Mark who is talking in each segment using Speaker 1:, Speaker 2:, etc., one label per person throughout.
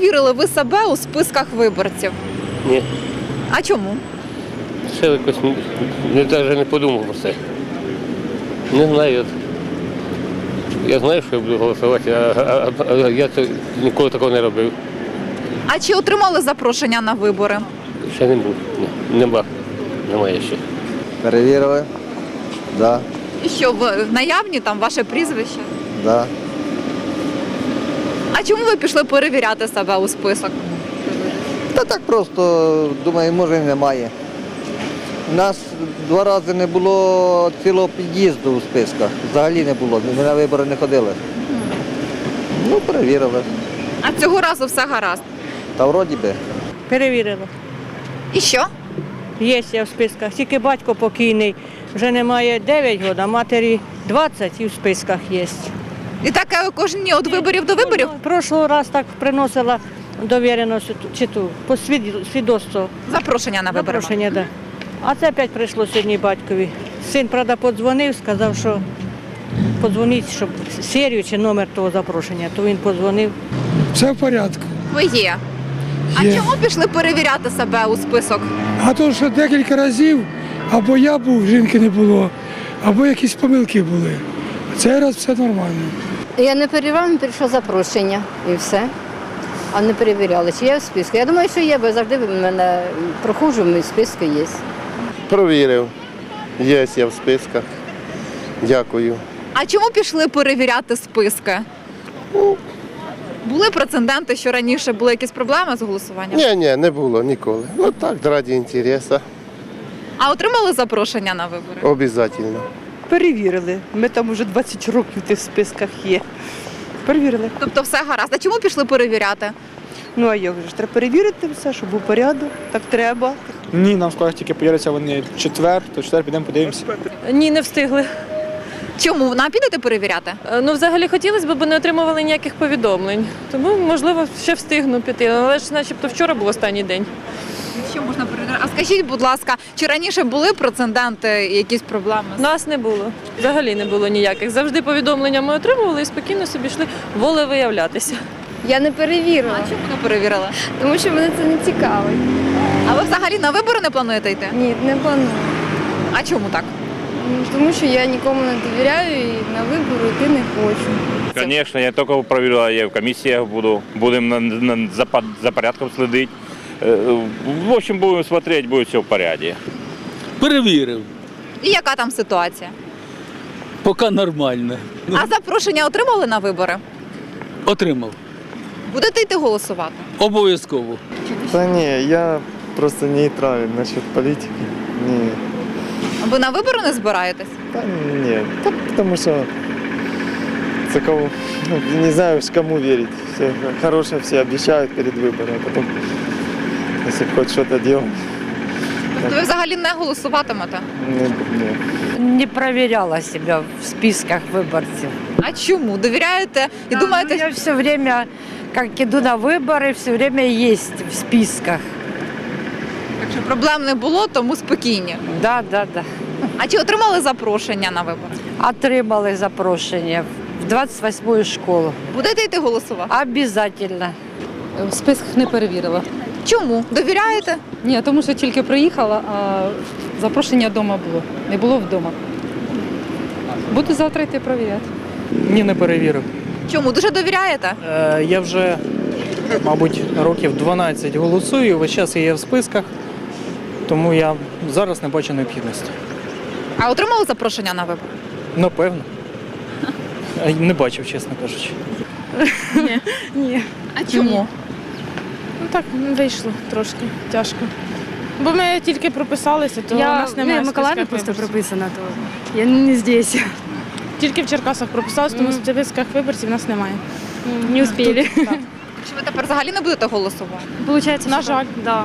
Speaker 1: перевірили ви себе у списках виборців?
Speaker 2: Ні,
Speaker 1: А чому?
Speaker 2: ще якось не, навіть не подумав про це. Не знаю. Я знаю, що я буду голосувати, а, а, а, а я це ніколи такого не робив.
Speaker 1: А чи отримали запрошення на вибори?
Speaker 2: Ще не був. Ні, нема. Немає ще.
Speaker 3: Перевірили? Да,
Speaker 1: І що ви наявні там ваше прізвище?
Speaker 3: да.
Speaker 1: А чому ви пішли перевіряти себе у список?
Speaker 3: Та так просто, думаю, може і немає. У нас два рази не було цілого під'їзду у списках. Взагалі не було. Ми на вибори не ходили. Ну, перевірили.
Speaker 1: А цього разу все гаразд.
Speaker 3: Та вроді би.
Speaker 4: Перевірила.
Speaker 1: І що?
Speaker 4: Є я в списках. Тільки батько покійний. Вже немає 9 років, а матері 20 і в списках є.
Speaker 1: І так кожен дні від виборів до виборів?
Speaker 4: Прошлого раз так приносила довіреність чи ту по свід- свідоцтво.
Speaker 1: Запрошення на вибори.
Speaker 4: Запрошення, да. А це опять прийшло сьогодні батькові. Син, правда, подзвонив, сказав, що подзвоніть, щоб серію чи номер того запрошення. То він подзвонив.
Speaker 5: Все в порядку.
Speaker 1: Ви є. А чому пішли перевіряти себе у список?
Speaker 5: А то, що декілька разів або я був, жінки не було, або якісь помилки були. А цей раз все нормально.
Speaker 6: Я не перевіряла, мені прийшло запрошення і все. А не перевіряли, чи є в списку. Я думаю, що є, бо завжди в мене проходжу, мої списки є.
Speaker 7: Провірив. Є я в списках. Дякую.
Speaker 1: А чому пішли перевіряти списки? Були прецеденти, що раніше були якісь проблеми з голосуванням?
Speaker 7: Ні, ні, не було ніколи. Ну так, раді інтересу.
Speaker 1: А отримали запрошення на вибори?
Speaker 7: Обов'язково.
Speaker 8: Перевірили. Ми там уже 20 років в тих списках є. Перевірили.
Speaker 1: Тобто все гаразд. А чому пішли перевіряти?
Speaker 8: Ну а як же ж треба перевірити все, щоб був порядок. Так треба.
Speaker 9: Ні, нам сказали, тільки появляться вони четвер, то четвер підемо подивимося.
Speaker 10: Ні, не встигли.
Speaker 1: Чому? На підете перевіряти?
Speaker 10: Е, Ну, взагалі хотілося б, бо не отримували ніяких повідомлень. Тому, можливо, ще встигну піти. Але ж начебто вчора був останній день.
Speaker 1: Що можна? А скажіть, будь ласка, чи раніше були прецеденти, якісь проблеми?
Speaker 10: Нас не було. Взагалі не було ніяких. Завжди повідомлення ми отримували і спокійно собі йшли волевиявлятися.
Speaker 6: Я не перевірила,
Speaker 1: А чому не перевірили?
Speaker 6: тому що мене це не цікавить.
Speaker 1: А ви взагалі на вибори не плануєте йти?
Speaker 6: Ні, не планую.
Speaker 1: А чому так?
Speaker 6: Тому що я нікому не довіряю і на вибори йти не хочу.
Speaker 11: Звісно, я тільки перевірила, я в комісіях буду, будемо за порядком слідити. Е, В общем, будемо смотреть, буде все в порядку.
Speaker 12: Перевірив,
Speaker 1: І яка там ситуація?
Speaker 12: поки нормально.
Speaker 1: А запрошення отримали на вибори?
Speaker 12: Отримав.
Speaker 1: Будете йти голосувати?
Speaker 12: Обов'язково.
Speaker 3: Та ні, я просто нейтрален насчет політики. Ні.
Speaker 1: Ви на вибори не збираєтесь?
Speaker 3: Та ні. Та тому що це кого, ну, не знаю, кому вірити. Все хороше всі обіцяють перед виборами, а потім, якщо хоч щось робити,
Speaker 1: Тобто ви взагалі не голосуватимете?
Speaker 3: не, ні.
Speaker 4: Не перевіряла себе в списках виборців.
Speaker 1: А чому? Довіряєте і думаєте,
Speaker 4: я все время, як іду на вибори, все время є в списках.
Speaker 1: якщо проблем не було, тому спокійні.
Speaker 4: Да, да, да.
Speaker 1: А чи отримали запрошення на вибори?
Speaker 4: Отримали запрошення в 28-ю школу.
Speaker 1: Будете йти голосувати?
Speaker 4: Обязательно.
Speaker 10: В списках не перевірила.
Speaker 1: Чому? Довіряєте?
Speaker 10: Ні, тому що тільки приїхала, а запрошення вдома було. Не було вдома. Буду завтра йти перевіряти.
Speaker 9: Ні, не перевірив.
Speaker 1: Чому? Дуже довіряєте?
Speaker 9: Е, я вже, мабуть, років 12 голосую, весь час я є в списках, тому я зараз не бачу необхідності.
Speaker 1: А отримали запрошення на вибори?
Speaker 9: Напевно. Не бачив, чесно кажучи.
Speaker 10: Ні.
Speaker 1: А чому?
Speaker 10: Ну так вийшло трошки тяжко. Бо ми тільки прописалися, то у нас немає. Миколаївна просто
Speaker 4: прописана, то я не здесь.
Speaker 10: Тільки в Черкасах прописалися, тому в списках виборців у нас немає.
Speaker 4: Не успели.
Speaker 10: Тут, так.
Speaker 1: Чи ви тепер взагалі не будете голосувати?
Speaker 4: Получается,
Speaker 10: На жаль.
Speaker 4: да.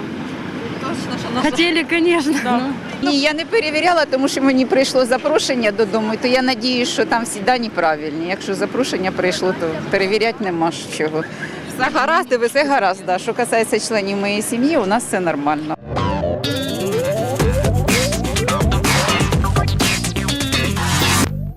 Speaker 1: Точно, що
Speaker 4: Хотели, конечно.
Speaker 6: Ні, я не перевіряла, тому що мені прийшло запрошення додому, то я надіюсь, що там всі дані правильні. Якщо запрошення прийшло, то перевіряти нема чого. Все гаразд, і все гаразд. Що касається членів моєї сім'ї, у нас все нормально.